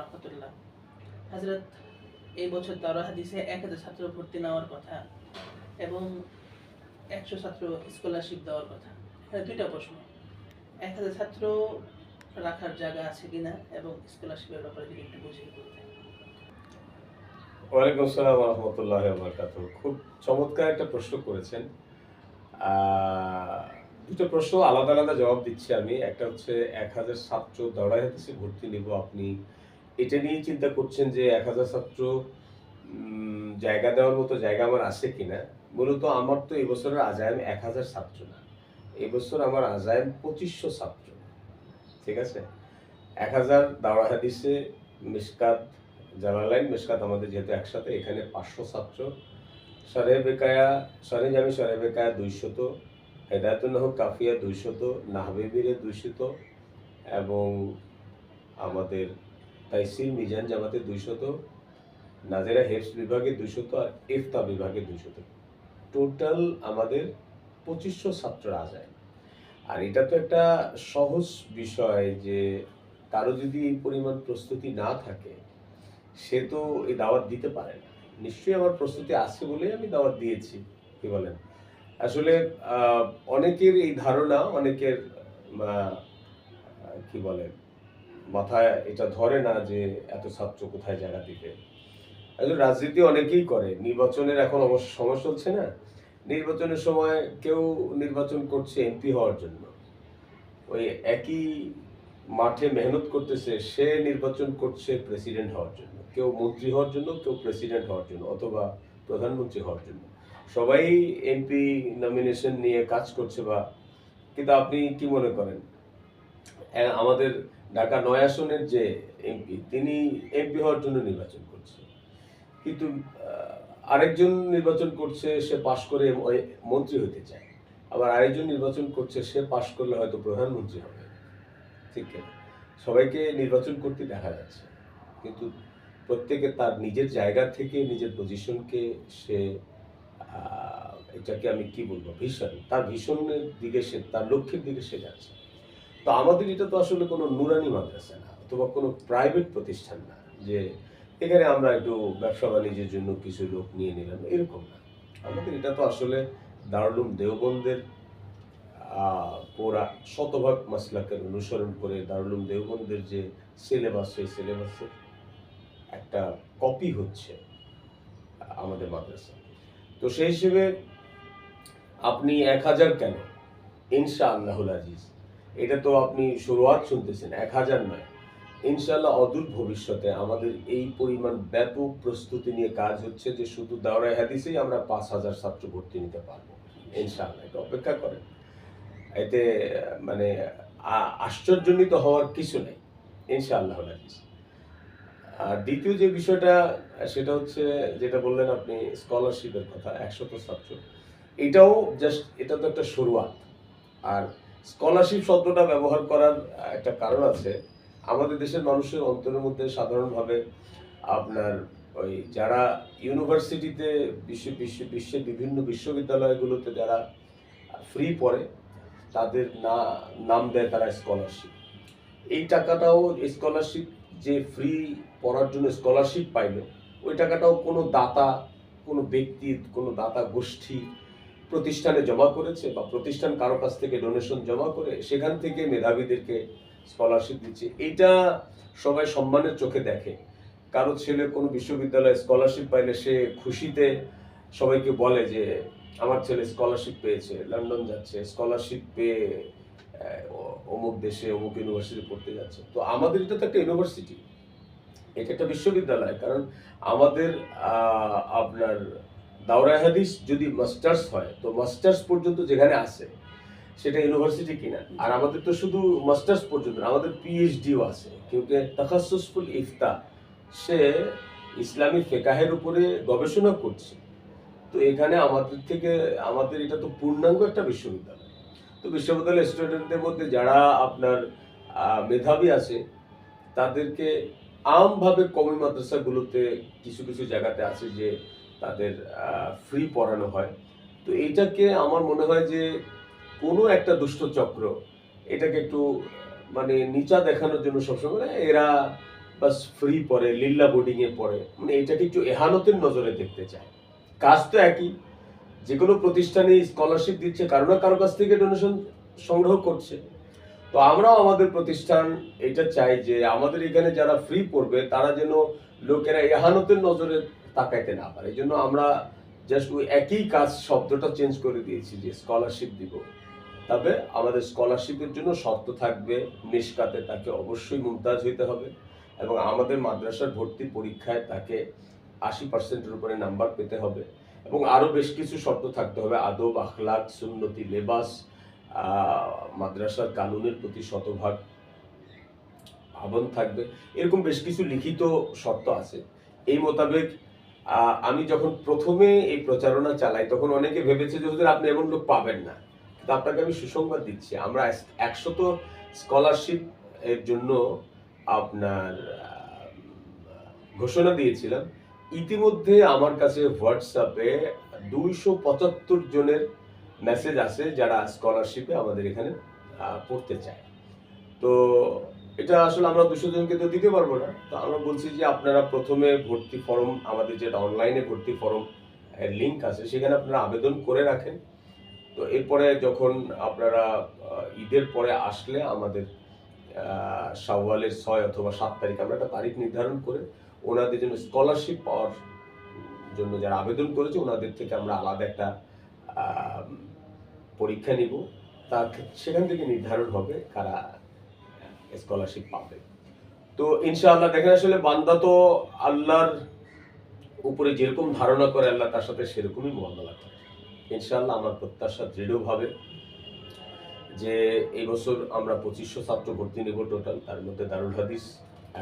রহমতুল্লাহ। এই বছর দাওরা হাদিসে এক হাজার ছাত্র ভর্তি নেওয়ার কথা এবং একশো ছাত্র স্কলারশিপ দেওয়ার কথা। এখানে দুইটা প্রশ্ন। এক হাজার ছাত্র রাখার জায়গা আছে কিনা এবং স্কলারশিপের ব্যাপারে যদি একটু বুঝিয়ে বলতেন। ওয়ালাইকুম আসসালাম রহমতুল্লাহ বরকাত খুব চমৎকার একটা প্রশ্ন করেছেন। দুটো প্রশ্ন আলাদা আলাদা জবাব দিচ্ছি আমি। একটা হচ্ছে, এক হাজার ছাত্র দৌড়াই ভর্তি নিব আপনি এটা নিয়ে চিন্তা করছেন যে এক হাজার ছাত্র জায়গা দেওয়ার মতো জায়গা আমার আছে কিনা? মূলত আমার তো এবছরের আজায়াম এক হাজার ছাত্র না। এবছর আমার আজায়াম পঁচিশশো ছাত্র। ঠিক আছে? এক হাজার দাওড়া হাদিসে মিসকাত জালালাইন, মিসকাত আমাদের যেহেতু একসাথে, এখানে পাঁচশো ছাত্র। সরে বেকায়া সরে জামি সরে বেকায়া দুইশত হেদায়তুল্লাহ কাফিয়া দুইশত নাহবিবিরে দুইশত এবং আমাদের তাইসির মিজান জামাতে দুইশত, নাজেরা হেফস বিভাগে দুইশত আর ইফতা বিভাগে দুইশত। টোটাল আমাদের পঁচিশশো ছাত্র আজায় আর এটা তো একটা সহজ বিষয় যে কারও যদি এই পরিমাণ প্রস্তুতি না থাকে, সে তো এই দাওয়াত দিতে পারে না। নিশ্চয়ই আমার প্রস্তুতি আছে বলে আমি দাওয়াত দিয়েছি, কি বলেন? আসলে অনেকের এই ধারণা, অনেকের কি বলে মাথায় এটা ধরে না যে এত ছাত্র কোথায় জায়গা দিবে? আসলে রাজনীতি অনেকেই করে। নির্বাচনের এখন অবশ্য সময় চলছে না। নির্বাচনের সময় কেউ নির্বাচন করছে এমপি হওয়ার জন্য। ওই একই মাঠে মেহনত করতেছে, সে নির্বাচন করছে প্রেসিডেন্ট হওয়ার জন্য। কেউ মন্ত্রী হওয়ার জন্য, কেউ প্রেসিডেন্ট হওয়ার জন্য, অথবা প্রধানমন্ত্রী হওয়ার জন্য। সবাই এমপি নমিনেশন নিয়ে কাজ করছে বা, কিন্তু আপনি কি মনে করেন? আমাদের ঢাকা নয় আসনের যে এমপি, তিনি এমপি হওয়ার জন্য নির্বাচন করছে। কিন্তু আরেকজন নির্বাচন করছে, সে পাশ করে মন্ত্রী হতে চায়। আবার আরেকজন নির্বাচন করছে, সে পাশ করলে হয়তো প্রধানমন্ত্রী হবে। ঠিক? সবাইকে নির্বাচন করতে দেখা যাচ্ছে। কিন্তু প্রত্যেকে তার নিজের জায়গা থেকে, নিজের পজিশনকে সে এটাকে আমি কি বলব, ভীষণ, তার ভীষণের দিকে সে, তার লক্ষ্যের দিকে সে যাচ্ছে। তো আমাদের এটা তো আসলে কোনো নুরানি মাদ্রাসা না, অথবা কোনো প্রাইভেট প্রতিষ্ঠান না, যে এখানে আমরা একটু ব্যবসা বাণিজ্যের জন্য কিছু লোক নিয়ে নিলাম, এরকম না। আমাদের এটা তো আসলে দারুলুম দেওবন্দের পুরা শতভাগ মাসলাকের অনুসরণ করে দারুলুম দেওবন্দের যে সিলেবাস সেই সিলেবাসের একটা কপি হচ্ছে আমাদের মাদ্রাসা। তো সেই হিসেবে আপনি এক হাজার কেন? ইনশা আল্লাহুল আজিজ। এটা তো আপনি শুরুয়াত শুনতেছেন, এক হাজার নয়। ইনশাল্লাহ অদূর ভবিষ্যতে আমাদের এই পরিমাণ ব্যাপক প্রস্তুতি নিয়ে কাজ হচ্ছে যে শুধু দাওরাই হাদিসেই আমরা পাঁচ হাজার ছাত্র ভর্তি নিতে পারব। ইনশাল্লাহ এটা অপেক্ষা করেন। এতে মানে আশ্চর্যজনিত হওয়ার কিছু নেই। ইনশাআল্লাহ আজিজ আর দ্বিতীয় যে বিষয়টা, সেটা হচ্ছে, যেটা বললেন আপনি স্কলারশিপের কথা, একশত ছাত্র। এটাও জাস্ট এটা তো একটা শুরুয়াত। আর স্কলারশিপ শব্দটা ব্যবহার করার একটা কারণ আছে। আমাদের দেশের মানুষের অন্তরের মধ্যে সাধারণভাবে আপনার ওই যারা ইউনিভার্সিটিতে বিশ্ব বিশ্ব বিশ্বের বিভিন্ন বিশ্ববিদ্যালয়গুলোতে যারা ফ্রি পড়ে, তাদের না, নাম দেয় তারা স্কলারশিপ। এই টাকাটাও স্কলারশিপ যে ফ্রি পড়ার জন্য স্কলারশিপ পাইলো, ওই টাকাটাও কোনো দাতা, কোনো ব্যক্তির কোনো দাতা গোষ্ঠী প্রতিষ্ঠানে জমা করেছে বা প্রতিষ্ঠান কারও কাছ থেকে ডোনেশন জমা করে সেখান থেকে মেধাবীদেরকে স্কলারশিপ দিচ্ছে। এটা সবাই সম্মানের চোখে দেখে। কারও ছেলে কোনো বিশ্ববিদ্যালয়ে স্কলারশিপ পাইলে সে খুশিতে সবাইকে বলে যে, আমার ছেলে স্কলারশিপ পেয়েছে লন্ডন যাচ্ছে স্কলারশিপ পেয়ে অমুক দেশে, অমুক ইউনিভার্সিটি পড়তে যাচ্ছে। তো আমাদের এটা তো একটা ইউনিভার্সিটি এটা একটা বিশ্ববিদ্যালয়। কারণ আমাদের আপনার দাওরা হাদিস যদি মাস্টার্স হয়, তো মাস্টার্স পর্যন্ত যেখানে আছে, সেটা ইউনিভার্সিটি কিনা। আর আমাদের তো শুধু মাস্টার্স পর্যন্ত আমাদের পিএইচডিও আছে। কিন্তু তাকাসুসফুল ইফতা সে ইসলামী ফেকাহের উপরে গবেষণা করছে। তো এখানে আমাদের থেকে, আমাদের এটা তো পূর্ণাঙ্গ একটা বিশ্ববিদ্যালয়। তো বিশ্ববিদ্যালয়ের স্টুডেন্টদের মধ্যে যারা আপনার মেধাবী আছে, তাদেরকে আমভাবে কমি মাদ্রাসাগুলোতে কিছু কিছু জায়গাতে আছে যে তাদের ফ্রি পড়ানো হয়। তো এইটাকে আমার মনে হয় যে কোনো একটা দুষ্ট চক্র এটাকে একটু মানে নিচা দেখানোর জন্য সবসময় এরা বাস ফ্রি পড়ে লিল্লা বোর্ডিংয়ে পড়ে মানে এটাকে একটু এহানতের নজরে দেখতে চায়। কাজ তো একই যে কোনো প্রতিষ্ঠানে স্কলারশিপ দিচ্ছে, কারও না কারও কাছ থেকে ডোনেশন সংগ্রহ করছে। তো আমরাও আমাদের প্রতিষ্ঠান এটা চাই যে আমাদের এখানে যারা ফ্রি পড়বে, তারা যেন লোকেরা এহানতের নজরে তাকাইতে না পারে। এই জন্য আমরা জাস্ট ওই একই কাজ শব্দটা চেঞ্জ করে দিয়েছি যে স্কলারশিপ দিব। তবে আমাদের স্কলারশিপের জন্য শর্ত থাকবে নিষ্কাতে, তাকে অবশ্যই মুমতাজ হইতে হবে এবং আমাদের মাদ্রাসার ভর্তি পরীক্ষায় তাকে আশি পার্সেন্টের উপরে নাম্বার পেতে হবে এবং আরও বেশ কিছু শর্ত থাকতে হবে। আদব, আখলাক, সুন্নতি, লেবাস মাদ্রাসার কানুনের প্রতি শতভাগ পাবন থাকবে। এরকম বেশ কিছু লিখিত শর্ত আছে। এই মোতাবেক আমি যখন প্রথমে এই প্রচারণা চালাই, তখন অনেকে ভেবেছে যে আপনি এমন লোক পাবেন না। কিন্তু আপনাকে আমি সুসংবাদ দিচ্ছি। আমরা একশত স্কলারশিপ এর জন্য আপনার ঘোষণা দিয়েছিলাম। ইতিমধ্যে আমার কাছে হোয়াটসঅ্যাপে দুইশো পঁচাত্তর জনের মেসেজ আছে যারা স্কলারশিপে আমাদের এখানে পড়তে চায়। তো এটা আসলে আমরা দুশো জনকে তো দিতে পারব না। তো আমরা বলছি যে আপনারা প্রথমে ভর্তি ফর্ম আমাদের যেটা অনলাইনে ভর্তি ফর্ম লিঙ্ক আছে সেখানে আপনারা আবেদন করে রাখেন। তো এরপরে যখন আপনারা ঈদের পরে আসলে আমাদের আহ, শাওয়ালের ছয় অথবা সাত তারিখ আমরা একটা তারিখ নির্ধারণ করে ওনাদের জন্য স্কলারশিপ পাওয়ার জন্য যারা আবেদন করেছে ওনাদের থেকে আমরা আলাদা একটা পরীক্ষা নিব। তার সেখান থেকে নির্ধারণ হবে কারা স্কলারশিপ পাবে। তো ইনশাআল্লাহ দেখেন আসলে বান্দা তো আল্লাহর উপরে যেরকম ধারণা করে আল্লাহ, তার সাথে সেরকমই মোকাবেলা করে। ইনশাআল্লাহ আমার প্রত্যাশা দৃঢ়ভাবে যে এই বছর আমরা পঁচিশশো ছাত্র ভর্তি নেব টোটাল তার মধ্যে দারুল হাদিস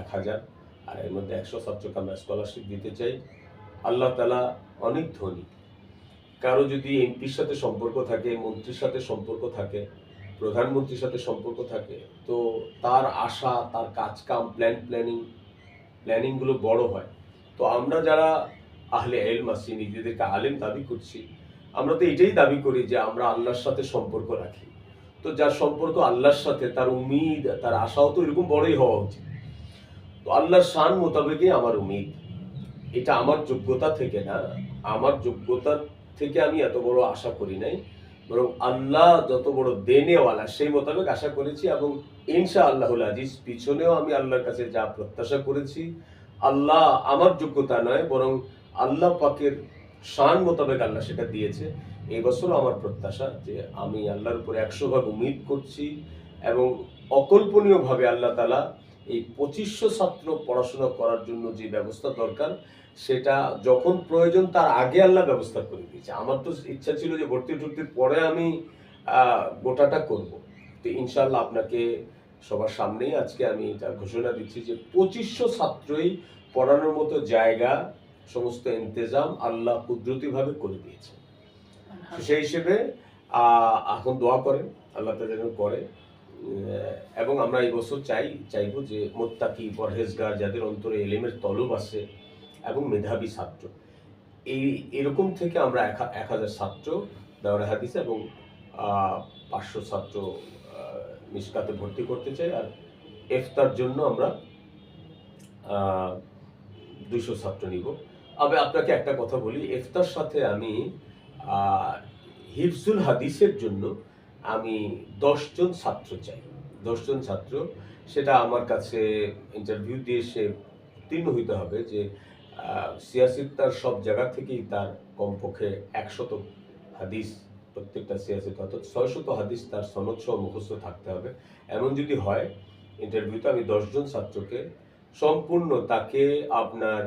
এক হাজার, আর এর মধ্যে একশো ছাত্রকে আমরা স্কলারশিপ দিতে চাই। আল্লাহ তালা অনেক ধনী। কারও যদি এমপির সাথে সম্পর্ক থাকে, মন্ত্রীর সাথে সম্পর্ক থাকে প্রধানমন্ত্রীর সাথে সম্পর্ক থাকে, তো তার আশা, তার কাজ কাম প্ল্যান প্ল্যানিং প্ল্যানিংগুলো বড় হয়। তো আমরা যারা আহলে এলম আছি, নিজেদেরকে আলেম দাবি করছি, আমরা তো এটাই দাবি করি যে আমরা আল্লাহর সাথে সম্পর্ক রাখি। তো যার সম্পর্ক আল্লাহর সাথে, তার উমিদ তার আশাও তো এরকম বড়ই হওয়া উচিত। তো আল্লাহর শান মোতাবেকই আমার উমিদ এটা আমার যোগ্যতা থেকে না, আমার যোগ্যতা থেকে আমি এত বড় আশা করি নাই। বরং আল্লাহ যত বড় দেনেওয়ালা, সেই মোতাবেক আশা করেছি এবং ইনশা আল্লাহুল আজিজ পিছনেও আমি আল্লাহর কাছে যা প্রত্যাশা করেছি, আল্লাহ আমার যোগ্যতা নয়, বরং আল্লাহ পাকের শান মোতাবেক আল্লাহ সেটা দিয়েছে। এই বছরও আমার প্রত্যাশা যে আমি আল্লাহর উপরে একশো ভাগ উমিদ করছি এবং অকল্পনীয়ভাবে আল্লাহ তালা এই পঁচিশশো ছাত্র পড়াশোনা করার জন্য যে ব্যবস্থা দরকার সেটা যখন প্রয়োজন তার আগে আল্লাহ ব্যবস্থা করে দিয়েছে। আমার তো ইচ্ছা ছিল যে ভর্তি টর্তির পরে আমি গোটাটা করব। তো ইনশাল্লাহ আপনাকে সবার সামনেই আজকে আমি এটা ঘোষণা দিচ্ছি যে পঁচিশশো ছাত্রই পড়ানোর মতো জায়গা সমস্ত ইন্তজাম আল্লাহ কুদরতিভাবে করে দিয়েছে। সেই হিসেবে আহ, এখন দোয়া করেন আল্লাহ যেন করে। এবং আমরা এই বছর চাই চাইব যে মোত্তাকি পরহেজগার যাদের অন্তরে এলেমের তলব আছে এবং মেধাবী ছাত্র। এই, এরকম থেকে আমরা এক হাজার ছাত্র দাওরা হাদিস এবং পাঁচশো ছাত্র মিসকাতে ভর্তি করতে চাই। আর এফতার জন্য আমরা দুশো ছাত্র নিব। আবে, আপনাকে একটা কথা বলি। এফতার সাথে আমি হিফজুল হাদিসের জন্য আমি দশজন ছাত্র চাই। দশজন ছাত্র। সেটা আমার কাছে ইন্টারভিউ দিয়ে সে উত্তীর্ণ হইতে হবে যে সিয়াসির তার সব জায়গা থেকেই তার কমপক্ষে একশত হাদিস, প্রত্যেকটা সিয়াসিত অর্থাৎ ছয়শত হাদিস তার সনদ সহ মুখস্থ থাকতে হবে। এমন যদি হয় ইন্টারভিউতে আমি দশজন ছাত্রকে সম্পূর্ণ তাকে আপনার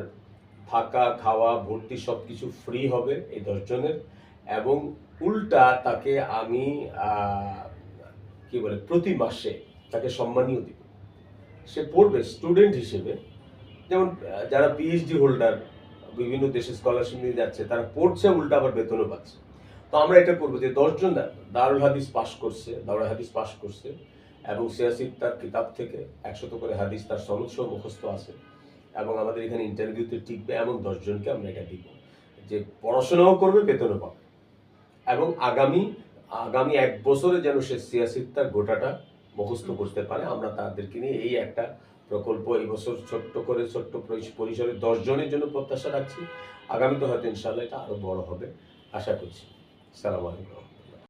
থাকা, খাওয়া, ভর্তি সব কিছু ফ্রি হবে এই দশজনের এবং উল্টা তাকে আমি কি বলে, প্রতি মাসে তাকে সম্মানীয় দিব। সে পড়বে স্টুডেন্ট হিসেবে। যেমন যারা পিএইচডি হোল্ডার বিভিন্ন দেশে স্কলারশিপ নিয়ে যাচ্ছে, তারা পড়ছে, উল্টা আবার বেতনও পাচ্ছে। তো আমরা এটা করব যে দশজন দারুল হাদিস পাশ করছে, দারুল হাদিস পাশ করছে, এবং সিয়াসিদ তার কিতাব থেকে একশত করে হাদিস তার সনদ সহ মুখস্থ আছে, এবং আমাদের এখানে ইন্টারভিউতে টিকবে এমন দশজনকে আমরা এটা দিব, যে পড়াশোনাও করবে, বেতনও পাবে। এবং আগামী আগামী এক বছরে যেন সে সিয়াসিদ তার গোটাটা মুখস্থ করতে পারে, আমরা তাদেরকে নিয়ে এই একটা প্রকল্প এবছর বছর ছোট্ট করে, ছোট্ট পরিসরে দশ জনের জন্য প্রত্যাশা রাখছি। আগামীতে হয়তো ইনশাল্লাহ এটা আরও বড় হবে। আশা করছি। সালাম আলাইকুম।